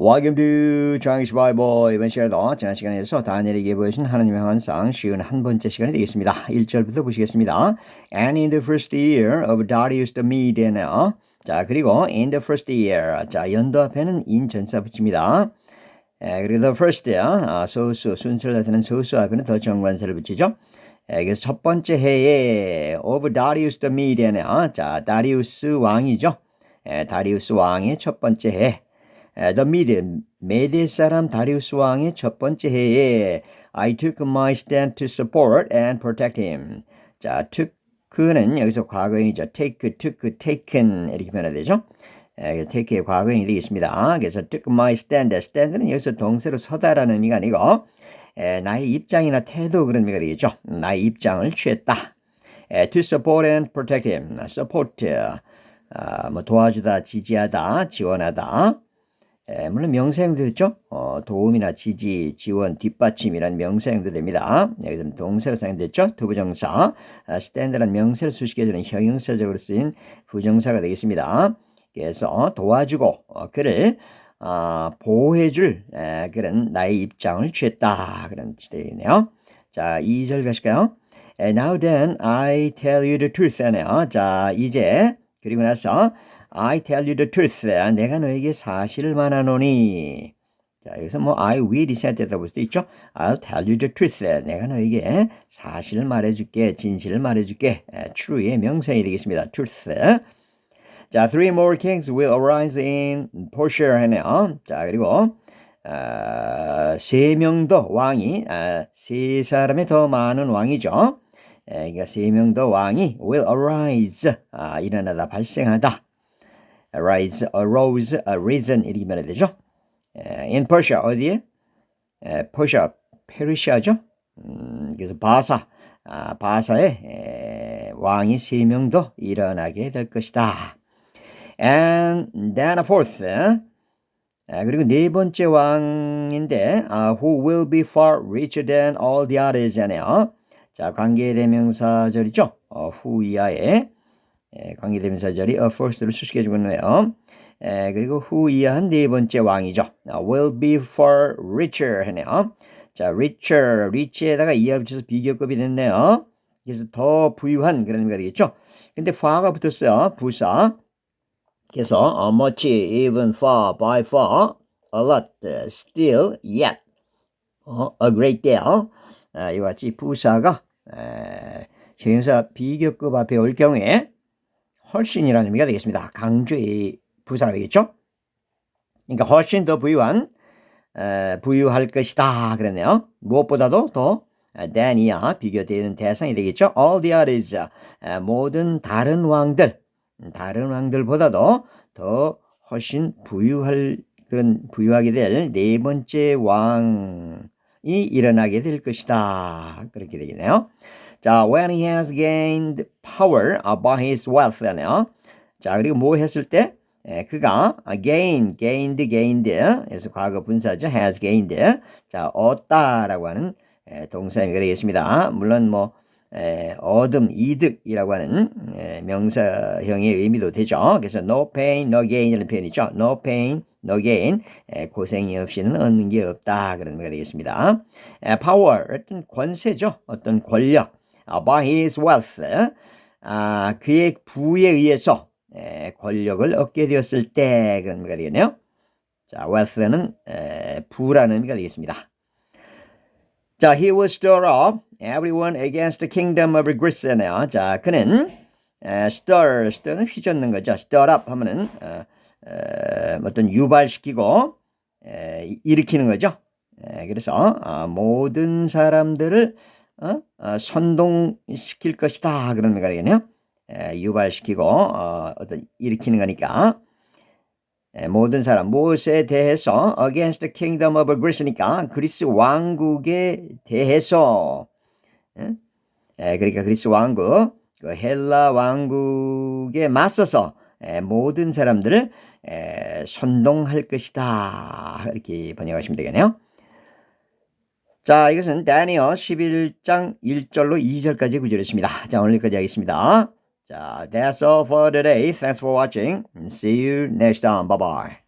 Welcome to Chinese Bible. 이번 시간에도 지난 시간에서 다니엘에게 보여준 하나님의 환상 쉬운 한 번째 시간이 되겠습니다. 1절부터 보시겠습니다. And in the first year of Darius the Median. 자, 그리고 in the first year. 자, 연도 앞에는 in 전사 붙입니다. 에, 그리고 the first 아, 소수 순서를 나타내는 소수 앞에는 더 정관사를 붙이죠. 에, 그래서 첫 번째 해에 of Darius the Median. 자, 다리우스 왕이죠. 에, 다리우스 왕의 첫 번째 해. The Median, 메데 사람 다리우스 왕의 첫 번째 해에 I took my stand to support and protect him. 자, took는 여기서 과거형이죠. take, took, taken 이렇게 변화되죠. 에, take의 과거형이 되겠습니다. 그래서 took my stand, stand는 여기서 동사로 서다라는 의미가 아니고 에, 나의 입장이나 태도 그런 의미가 되겠죠. 나의 입장을 취했다. 에, to support and protect him. support, 아, 뭐 도와주다, 지지하다, 지원하다. 에, 물론 명사형도 있죠. 어, 도움이나 지지, 지원, 뒷받침이란 명사형도 됩니다. 여기서는 동사로 사용됐죠. 투부정사. 아, stand란 명사를 수식해주는 형용사적으로 쓰인 부정사가 되겠습니다. 그래서 도와주고 어, 그를 어, 보호해줄 에, 그런 나의 입장을 취했다. 그런 뜻이 되겠네요. 자, 2절 가실까요? Now then, I tell you the truth. 하네요. 자, 이제 그리고 나서 I tell you the truth. 내가 너에게 사실을 말하노니. 자, 여기서 뭐 I will 이시한테다 볼 수도 있죠. I'll tell you the truth. 내가 너에게 사실을 말해줄게. 진실을 말해줄게. true의 명사이 되겠습니다. truth. 자, three more kings will arise in Persia 하네요. 자, 그리고 어, 세명 더 왕이 어, 세 사람의 더 많은 왕이죠. 에, 그러니까 세 명 더 왕이 will arise 아, 일어나다 발생하다. Arise, arose, arisen 이렇게 말해야 되죠. in Persia 어디에? Persia, 페르시아죠. 음, 그래서 바사, 아, 바사에 에, 왕이 세명더 일어나게 될 것이다. And then a fourth. 아, 그리고 네 번째 왕인데 아, who will be far richer than all the others 하네요. 자, 관계대명사절이죠. 어, who 이하에 에, 관계대명사절이 a first를 수식해 주고 있네요. 에, 그리고 who 이하한 네 번째 왕이죠. 아, will be far richer 하네요. 자, richer, rich에다가 이하 붙여서 비교급이 됐네요. 그래서 더 부유한 그런 의미가 되겠죠. 근데 far가 붙었어요. 부사. 그래서 uh, much, even, far, by far, a lot, still, yet, 어, a great deal. 아, 이와 같이 부사가 에, 형용사 비교급 앞에 올 경우에 훨씬이라는 의미가 되겠습니다. 강조의 부사가 되겠죠. 그러니까 훨씬 더 부유한 에, 부유할 것이다 그랬네요. 무엇보다도 더 than이야 비교되는 대상이 되겠죠. All the others 에, 모든 다른 왕들 다른 왕들보다도 더 훨씬 부유할 그런 부유하게 될 네 번째 왕이 일어나게 될 것이다. 그렇게 되겠네요. 자, when he has gained power by his wealth 하네요. 자, 그리고 뭐 했을 때 에, 그가 gain, gained, gained 그래서 과거 분사죠. has gained. 자, 얻다라고 하는 에, 동사가 되겠습니다. 물론 뭐 에, 얻음, 이득이라고 하는 에, 명사형의 의미도 되죠. 그래서 no pain, no gain이라는 표현이죠. no pain, no gain, 에, 고생이 없이는 얻는 게 없다 그런 의미가 되겠습니다. 에, power, 어떤 권세죠. 어떤 권력, 아, by his wealth, 아, 그의 부에 의해서 에, 권력을 얻게 되었을 때 그런 의미가 되겠네요. 자, wealth는 에, 부라는 의미가 되겠습니다. 자, he will stir up everyone against the kingdom of Greece네요. 자, 그는 에, stir, stir는 휘젓는 거죠. stir up 하면은 어, 어, 어떤 유발시키고 에, 일으키는 거죠. 에, 그래서 어, 모든 사람들을 어? 어, 선동시킬 것이다 그런 의미가 되겠네요. 에, 유발시키고 어, 어떤 일으키는 거니까. 모든 사람 무엇에 대해서 against the kingdom of Greece니까 그리스 왕국에 대해서 에, 그러니까 그리스 왕국 그 헬라 왕국에 맞서서 에, 모든 사람들을 에, 선동할 것이다 이렇게 번역하시면 되겠네요. 자 이것은 다니엘 11장 1절로 2절까지 구절이었습니다. 자 오늘 여기까지 하겠습니다. 자, that's all for today. Thanks for watching see you next time. Bye bye.